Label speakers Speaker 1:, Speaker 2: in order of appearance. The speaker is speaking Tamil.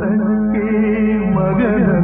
Speaker 1: கணக்கே மகன.